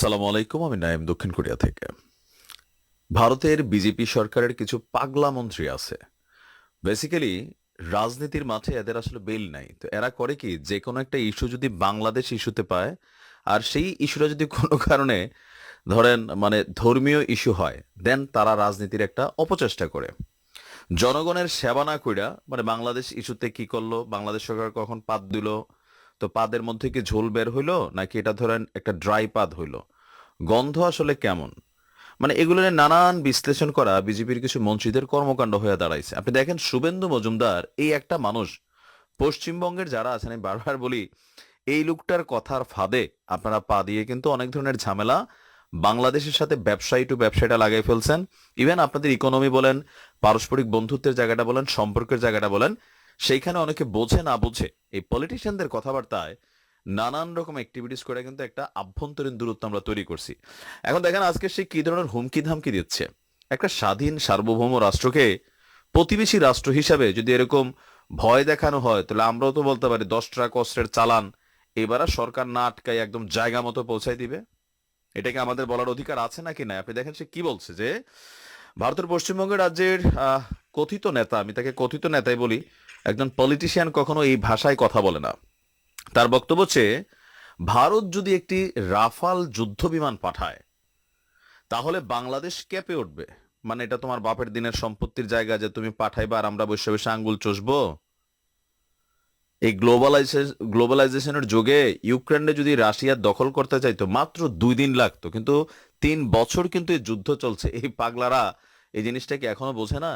সালাম আলাইকুম, আমি নাইম দক্ষিণ কোরিয়া থেকে। ভারতের বিজেপি সরকারের কিছু পাগলা মন্ত্রী আছে। বেসিক্যালি রাজনীতির মাঠে এদের আসলে বেল নাই। তো এরা করে কি, যে কোনো একটা ইস্যু যদি বাংলাদেশ ইস্যুতে পায়, আর সেই ইস্যুটা যদি কোনো কারণে, ধরেন মানে ধর্মীয় ইস্যু হয়, দেন তারা রাজনীতির একটা অপচেষ্টা করে। জনগণের সেবা না কইরা মানে বাংলাদেশ ইস্যুতে কি করল? বাংলাদেশ সরকার কখন পাত দিল? তো পাদের মধ্যে কি ঝোল বের হইল? নাকি এটা ধরেন একটা ড্রাই পাদ হইল? গন্ধ আসলে কেমন? মানে এগুলো নিয়ে নানান বিশ্লেষণ করা বিজেপির কিছু মন্ত্রীদের কর্মকাণ্ড হয়ে দাঁড়াইছে। আপনি দেখেন শুভেন্দু মজুমদার, এই একটা মানুষ, পশ্চিমবঙ্গের যারা আছেন, আমি বারবার বলি, এই লোকটার কথার ফাঁদে আপনারা পা দিয়ে কিন্তু অনেক ধরনের ঝামেলা বাংলাদেশের সাথে ব্যবসায়ী টু ব্যবসায়ীটা লাগাই ফেলছেন। ইভেন আপনাদের ইকোনমি বলেন, পারস্পরিক বন্ধুত্বের জায়গাটা বলেন, সম্পর্কের জায়গাটা বলেন সেইখানে অনেকে বোঝে, না বোঝে, এই পলিটিশিয়ানদের কথাবার্তায় নানান রকম অ্যাক্টিভিটিস করে কিন্তু একটা আভ্যন্তরীণ দূরত্ব আমরা তৈরি করছি। এখন দেখেন আজকে সে কি ধরনের হুমকি ধামকি দিচ্ছে? একটা স্বাধীন, সার্বভৌম রাষ্ট্রকে প্রতিবেশী রাষ্ট্র হিসাবে যদি এরকম ভয় দেখানো হয়, তাহলে আমরাও তো বলতে পারি দশ ট্রাক অস্ত্রের চালান, এবার সরকার না আটকায় একদম জায়গা মতো পৌঁছায় দিবে? এটাকে আমাদের বলার অধিকার আছে নাকি না আপনি দেখেন সে কি বলছে যে, ভারতের পশ্চিমবঙ্গের রাজ্যের কথিত নেতা, আমি তাকে কথিত নেতাই বলি, একজন পলিটিশিয়ান কখনো এই ভাষায় কথা বলে না। তার বক্তব্য হচ্ছে, ভারত যদি একটি রাফাল যুদ্ধ বিমান পাঠায়, তাহলে বাংলাদেশ কেঁপে উঠবে। মানে এটা তোমার বাপের দিনের সম্পত্তির জায়গা যে তুমি পাঠাইবা আর আমরা বসে বসে আঙ্গুল চষবো। এই গ্লোবালাইজেশন গ্লোবালাইজেশনের যুগে ইউক্রেনে যদি রাশিয়া দখল করতে চাইতো, মাত্র দুই দিন লাগতো। কিন্তু তিন বছর কিন্তু এই যুদ্ধ চলছে। এই পাগলারা এই জিনিসটা কি এখনও বোঝে না।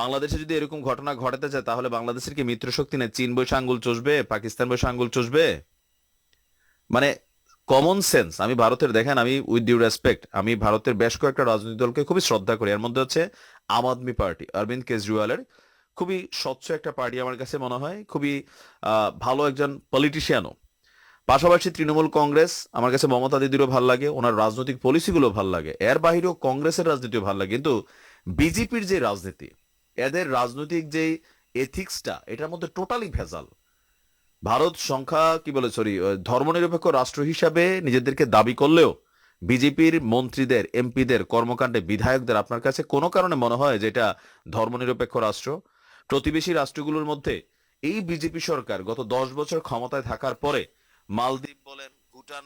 বাংলাদেশে যদি এরকম ঘটনা ঘটাতে চায়, তাহলে বাংলাদেশের কি মিত্র শক্তি নেই? চীন বসে আঙ্গুল চষবে? পাকিস্তান বসে আঙ্গুল চষবে? মানে কমন সেন্স আমি ভারতের, দেখেন, আমি উইথ ডিউ রেসপেক্ট আমি ভারতের বেশ কয়েকটা রাজনৈতিক দলকে খুবই শ্রদ্ধা করি। এর মধ্যে হচ্ছে আম আদমি পার্টি, অরবিন্দ কেজরিওয়ালের। খুবই স্বচ্ছ একটা পার্টি আমার কাছে মনে হয়, খুবই ভালো একজন পলিটিশিয়ানও পাশাপাশি তৃণমূল কংগ্রেস, আমার কাছে মমতা দিদিরও ভালো লাগে, ওনার রাজনৈতিক পলিসিগুলো ভালো লাগে। এর বাহিরেও কংগ্রেসের রাজনীতিও ভালো লাগে। কিন্তু, বিজেপির যে রাজনীতি এদের রাজনৈতিক যে এথিক্সটা এটার মধ্যে টোটালি ভেজাল। ভারত সংখ্যা, কি বলে সরি ধর্মনিরপেক্ষ রাষ্ট্র হিসাবে নিজেদেরকে দাবি করলেও বিজেপির মন্ত্রীদের, এমপিদের, কর্মকাণ্ডে বিধায়কদের আপনার কাছে কোনো কারণে মনে হয় যে এটা ধর্মনিরপেক্ষ রাষ্ট্র? প্রতিবেশী রাষ্ট্রগুলোর মধ্যে এই বিজেপি সরকার গত দশ বছর ক্ষমতায় থাকার পরে মালদ্বীপ বলেন